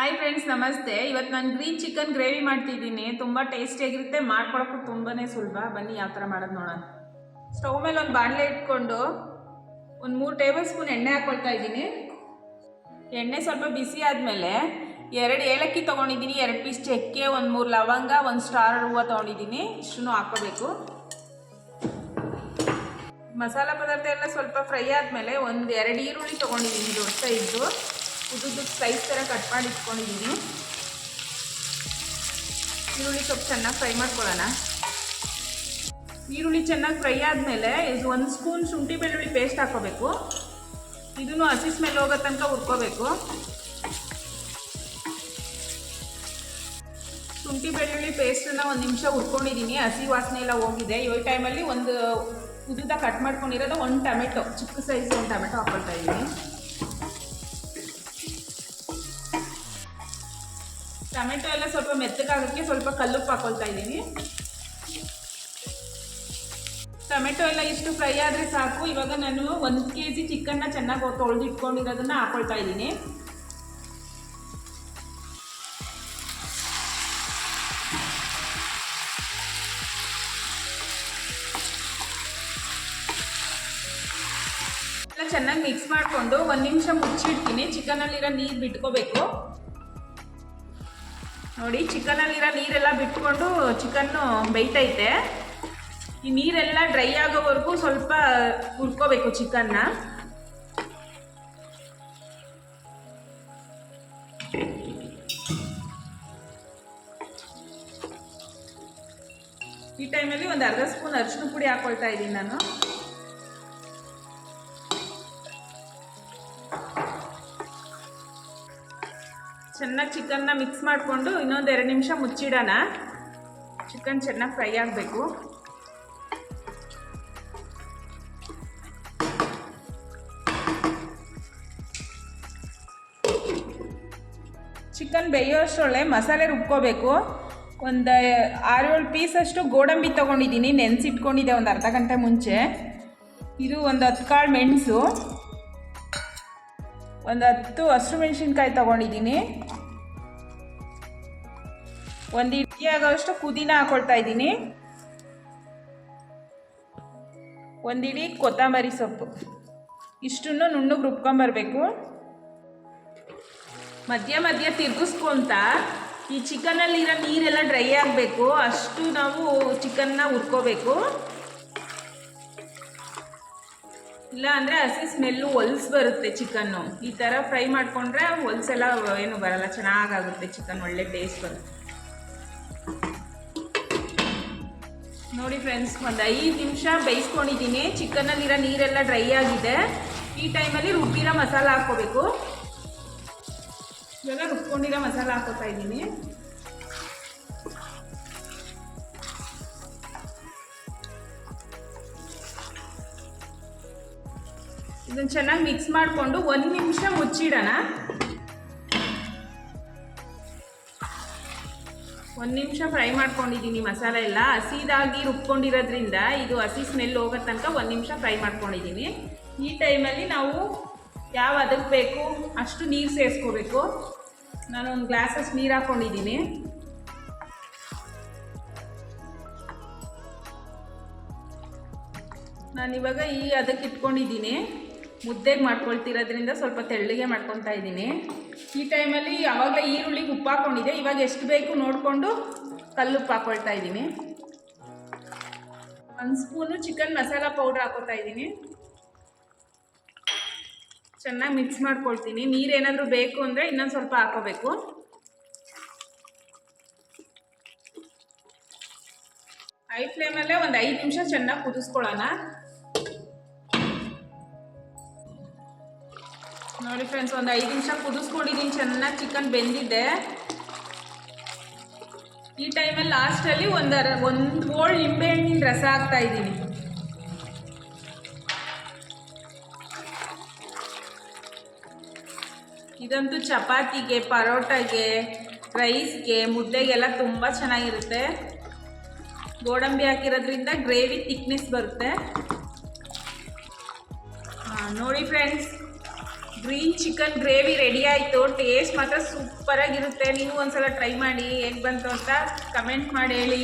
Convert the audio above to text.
Hi friends ನಮಸ್ತೆ. ಇವತ್ತು ನಾನು ಗ್ರೀನ್ ಚಿಕನ್ ಗ್ರೇವಿ ಮಾಡ್ತಿದ್ದೀನಿ. ತುಂಬ ಟೇಸ್ಟಿಯಾಗಿರುತ್ತೆ ಮಾಡ್ಕೊಳಕ್ಕೂ ತುಂಬಾ ಸುಲಭ. ಬನ್ನಿ ಯಾವ ಥರ ಮಾಡೋದು ನೋಡೋಣ. ಸ್ಟವ್ ಮೇಲೆ ಒಂದು ಬಾಣಲೆ ಇಟ್ಕೊಂಡು ಒಂದು ಮೂರು ಟೇಬಲ್ ಸ್ಪೂನ್ ಎಣ್ಣೆ ಹಾಕ್ಕೊಳ್ತಾ ಇದ್ದೀನಿ. ಎಣ್ಣೆ ಸ್ವಲ್ಪ ಬಿಸಿ ಆದಮೇಲೆ ಎರಡು ಏಲಕ್ಕಿ ತೊಗೊಂಡಿದ್ದೀನಿ, ಎರಡು ಪೀಸ್ ಚಕ್ಕೆ, ಒಂದು ಮೂರು ಲವಂಗ, ಒಂದು ಸ್ಟಾರ್ ಹೂವು ತೊಗೊಂಡಿದ್ದೀನಿ. ಇಷ್ಟು ಹಾಕ್ಕೋಬೇಕು. ಮಸಾಲ ಪದಾರ್ಥ ಎಲ್ಲ ಸ್ವಲ್ಪ ಫ್ರೈ ಆದಮೇಲೆ ಒಂದು ಎರಡು ಈರುಳ್ಳಿ ತೊಗೊಂಡಿದ್ದೀನಿ ದೊಡ್ಡ ಸೈಜು ಉದ್ದುದ್ದು ಸ್ಲೈಸ್ ಥರ ಕಟ್ ಮಾಡಿ ಇಟ್ಕೊಂಡಿದ್ದೀನಿ ಈರುಳ್ಳಿ ಸ್ವಲ್ಪ ಚೆನ್ನಾಗಿ ಫ್ರೈ ಮಾಡ್ಕೊಳ್ಳೋಣ. ಈರುಳ್ಳಿ ಚೆನ್ನಾಗಿ ಫ್ರೈ ಆದಮೇಲೆ ಇದು ಒಂದು ಸ್ಪೂನ್ ಶುಂಠಿ ಬೆಳ್ಳುಳ್ಳಿ ಪೇಸ್ಟ್ ಹಾಕೋಬೇಕು. ಇದನ್ನು ಹಸಿ ಸ್ಮೆಲ್ ಹೋಗೋ ತನಕ ಹುರ್ಕೋಬೇಕು. ಶುಂಠಿ ಬೆಳ್ಳುಳ್ಳಿ ಪೇಸ್ಟನ್ನು ಒಂದು ನಿಮಿಷ ಹುರ್ಕೊಂಡಿದ್ದೀನಿ ಹಸಿ ವಾಸನೆ ಎಲ್ಲ ಹೋಗಿದೆ. ಈ ಟೈಮಲ್ಲಿ ಒಂದು ಉದ್ದ ಕಟ್ ಮಾಡ್ಕೊಂಡಿರೋದು ಒಂದು ಟೊಮೆಟೊ. ಚಿಕ್ಕ ಸೈಜ್ ಒಂದು ಟೊಮೆಟೊ ಹಾಕ್ಕೊಳ್ತಾ ಇದ್ದೀನಿ ಟೊಮೆಟೊ ಎಲ್ಲ ಸ್ವಲ್ಪ ಮೆತ್ತಗಾಗೋಕ್ಕೆ ಸ್ವಲ್ಪ ಕಲ್ಲುಪ್ಪು ಹಾಕೊಳ್ತಾ ಇದ್ದೀನಿ. ಟೊಮೆಟೊ ಎಲ್ಲ ಇಷ್ಟು ಫ್ರೈ ಆದರೆ ಸಾಕು. ಇವಾಗ ನಾನು ಒಂದು ಕೆ ಜಿ ಚಿಕನ್ನ ಚೆನ್ನಾಗಿ ತೊಳೆದು ಇಟ್ಕೊಂಡಿರೋದನ್ನ ಹಾಕೊಳ್ತಾ ಇದ್ದೀನಿ. ಚೆನ್ನಾಗಿ ಮಿಕ್ಸ್ ಮಾಡಿಕೊಂಡು ಒಂದು ನಿಮಿಷ ಮುಚ್ಚಿಡ್ತೀನಿ. ಚಿಕನಲ್ಲಿರೋ ನೀರು ಬಿಟ್ಕೋಬೇಕು. ನೋಡಿ, ಚಿಕನಲ್ಲಿರೋ ನೀರೆಲ್ಲ ಬಿಟ್ಕೊಂಡು ಚಿಕನ್ನು ಬೇಯ್ತೈತೆ. ಈ ನೀರೆಲ್ಲ ಡ್ರೈ ಆಗೋವರೆಗೂ ಸ್ವಲ್ಪ ಹುರ್ಕೋಬೇಕು ಚಿಕನ್ನ. ಈ ಟೈಮಲ್ಲಿ ಒಂದು ಅರ್ಧ ಸ್ಪೂನ್ ಅರಿಶಿನ ಪುಡಿ ಹಾಕೊಳ್ತಾ ಇದ್ದೀನಿ ನಾನು. ಚೆನ್ನಾಗಿ ಚಿಕನ್ನ ಮಿಕ್ಸ್ ಮಾಡಿಕೊಂಡು ಇನ್ನೊಂದು ಎರಡು ನಿಮಿಷ ಮುಚ್ಚಿಡೋಣ. ಚಿಕನ್ ಚೆನ್ನಾಗಿ ಫ್ರೈ ಆಗಬೇಕು. ಚಿಕನ್ ಬೇಯೋಷ್ಟೊಳ್ಳೆ ಮಸಾಲೆ ರುಬ್ಕೋಬೇಕು. ಒಂದು ಆರೇಳು ಪೀಸಷ್ಟು ಗೋಡಂಬಿ ತೊಗೊಂಡಿದ್ದೀನಿ ನೆನೆಸಿಟ್ಕೊಂಡಿದ್ದೆ ಒಂದು ಅರ್ಧ ಗಂಟೆ ಮುಂಚೆ. ಇದು ಒಂದು ಹತ್ತು ಕಾಳು ಮೆಣಸು. ಒಂದು ಹತ್ತು ಹಸಿರು ಮೆಣಸಿನ್ಕಾಯಿ ತೊಗೊಂಡಿದ್ದೀನಿ ಒಂದು ಇಡ್ಲಿ ಆಗೋಷ್ಟು ಪುದೀನ ಹಾಕೊಳ್ತಾ ಇದ್ದೀನಿ. ಒಂದಿಡಿ ಕೊತ್ತಂಬರಿ ಸೊಪ್ಪು. ಇಷ್ಟನ್ನು ನುಣ್ಣಗೆ ರುಬ್ಕೊಂಬರ್ಬೇಕು. ಮಧ್ಯ ಮಧ್ಯ ತಿರುಗಿಸ್ಕೊಂತ ಈ ಚಿಕನಲ್ಲಿರೋ ನೀರೆಲ್ಲ ಡ್ರೈ ಆಗಬೇಕು. ಅಷ್ಟು ನಾವು ಚಿಕನ್ನ ಹುರ್ಕೋಬೇಕು. ಇಲ್ಲ ಅಂದರೆ ಹಸಿ ಸ್ಮೆಲ್ಲು ಹೊಲ್ಸ್ ಬರುತ್ತೆ ಚಿಕನ್ನು. ಈ ಥರ ಫ್ರೈ ಮಾಡಿಕೊಂಡ್ರೆ ಹೊಲ್ಸೆಲ್ಲ ಏನು ಬರಲ್ಲ. ಚೆನ್ನಾಗಾಗುತ್ತೆ ಚಿಕನ್, ಒಳ್ಳೆ ಟೇಸ್ಟ್ ಬರುತ್ತೆ. ನೋಡಿ ಫ್ರೆಂಡ್ಸ್ ಒಂದು ಐದು ನಿಮಿಷ ಬೇಯಿಸ್ಕೊಂಡಿದ್ದೀನಿ. ಚಿಕನಲ್ಲಿರೋ ನೀರೆಲ್ಲ ಡ್ರೈ ಆಗಿದೆ. ಈ ಟೈಮಲ್ಲಿ ರುಬ್ಬಿರೋ ಮಸಾಲ ಹಾಕ್ಕೋಬೇಕು. ಇವಾಗ ರುಬ್ಕೊಂಡಿರೋ ಮಸಾಲ ಹಾಕೋತಾ ಇದ್ದೀನಿ. ಇದನ್ನು ಚೆನ್ನಾಗಿ ಮಿಕ್ಸ್ ಮಾಡಿಕೊಂಡು ಒಂದು ನಿಮಿಷ ಮುಚ್ಚಿಡೋಣ. ಒಂದು ನಿಮಿಷ ಫ್ರೈ ಮಾಡ್ಕೊಂಡಿದ್ದೀನಿ ಮಸಾಲೆ ಎಲ್ಲ. ಹಸಿದಾಗಿ ರುಬ್ಕೊಂಡಿರೋದ್ರಿಂದ ಇದು ಹಸಿ ಸ್ಮೆಲ್ ಹೋಗೋ ತನಕ ಒಂದು ನಿಮಿಷ ಫ್ರೈ ಮಾಡ್ಕೊಂಡಿದ್ದೀನಿ. ಈ ಟೈಮಲ್ಲಿ ನಾವು ಯಾವ ಅದಕ್ಕೆ ಬೇಕು, ಅಷ್ಟು ನೀರು ಸೇರಿಸ್ಕೋಬೇಕು. ನಾನು ಒಂದು ಗ್ಲಾಸಸ್ ನೀರು ಹಾಕ್ಕೊಂಡಿದ್ದೀನಿ ನಾನಿವಾಗ ಈ ಅದಕ್ಕೆ ಇಟ್ಕೊಂಡಿದ್ದೀನಿ. ಮುದ್ದೆಗೆ ಮಾಡ್ಕೊಳ್ತಿರೋದ್ರಿಂದ ಸ್ವಲ್ಪ ತೆಳ್ಳಗೆ ಮಾಡ್ಕೊತಾ ಇದ್ದೀನಿ. ಈ ಟೈಮಲ್ಲಿ ಆವಾಗಲೇ ಈರುಳ್ಳಿಗೆ ಉಪ್ಪು ಹಾಕ್ಕೊಂಡಿದ್ದೆ ಇವಾಗ ಎಷ್ಟು ಬೇಕು ನೋಡಿಕೊಂಡು ಕಲ್ಲುಪ್ಪು ಹಾಕೊಳ್ತಾ ಇದ್ದೀನಿ. ಒಂದು ಸ್ಪೂನು ಚಿಕನ್ ಮಸಾಲ ಪೌಡ್ರ್ ಹಾಕೋತಾ ಇದ್ದೀನಿ. ಚೆನ್ನಾಗಿ ಮಿಕ್ಸ್ ಮಾಡ್ಕೊಳ್ತೀನಿ. ನೀರೇನಾದರೂ ಬೇಕು ಅಂದರೆ ಇನ್ನೊಂದು ಸ್ವಲ್ಪ ಹಾಕೋಬೇಕು. ಹೈ ಫ್ಲೇಮಲ್ಲೇ ಒಂದು ಐದು ನಿಮಿಷ ಚೆನ್ನಾಗಿ ಕುದಿಸ್ಕೊಳ್ಳೋಣ. ನೋಡಿ ಫ್ರೆಂಡ್ಸ್ ಒಂದು ಐದು ನಿಮಿಷ ಕುದಿಸ್ಕೊಂಡಿದ್ದೀನಿ ಚೆನ್ನಾಗಿ ಚಿಕನ್ ಬೆಂದಿದೆ. ಈ ಟೈಮಲ್ಲಿ ಲಾಸ್ಟಲ್ಲಿ ಒಂದು ಒಂದು ಹೋಳು ನಿಂಬೆಹಣ್ಣಿನ ರಸ ಹಾಕ್ತಾ ಇದ್ದೀನಿ ಇದಂತೂ ಚಪಾತಿಗೆ, ಪರೋಟಾಗೆ ರೈಸ್ಗೆ ಮುದ್ದೆಗೆಲ್ಲ ತುಂಬ ಚೆನ್ನಾಗಿರುತ್ತೆ. ಗೋಡಂಬಿ ಹಾಕಿರೋದ್ರಿಂದ ಗ್ರೇವಿ ತಿಕ್ನೆಸ್ ಬರುತ್ತೆ. ನೋಡಿ friends green chicken gravy ready ಆಯಿತು. ಟೇಸ್ಟ್ ಮಾತ್ರ ಸೂಪರಾಗಿರುತ್ತೆ ನೀವು ಒಂದ್ಸಲ ಟ್ರೈ ಮಾಡಿ, ಹೇಗೆ ಬಂತು ಅಂತ ಕಮೆಂಟ್ ಮಾಡಿ ಹೇಳಿ.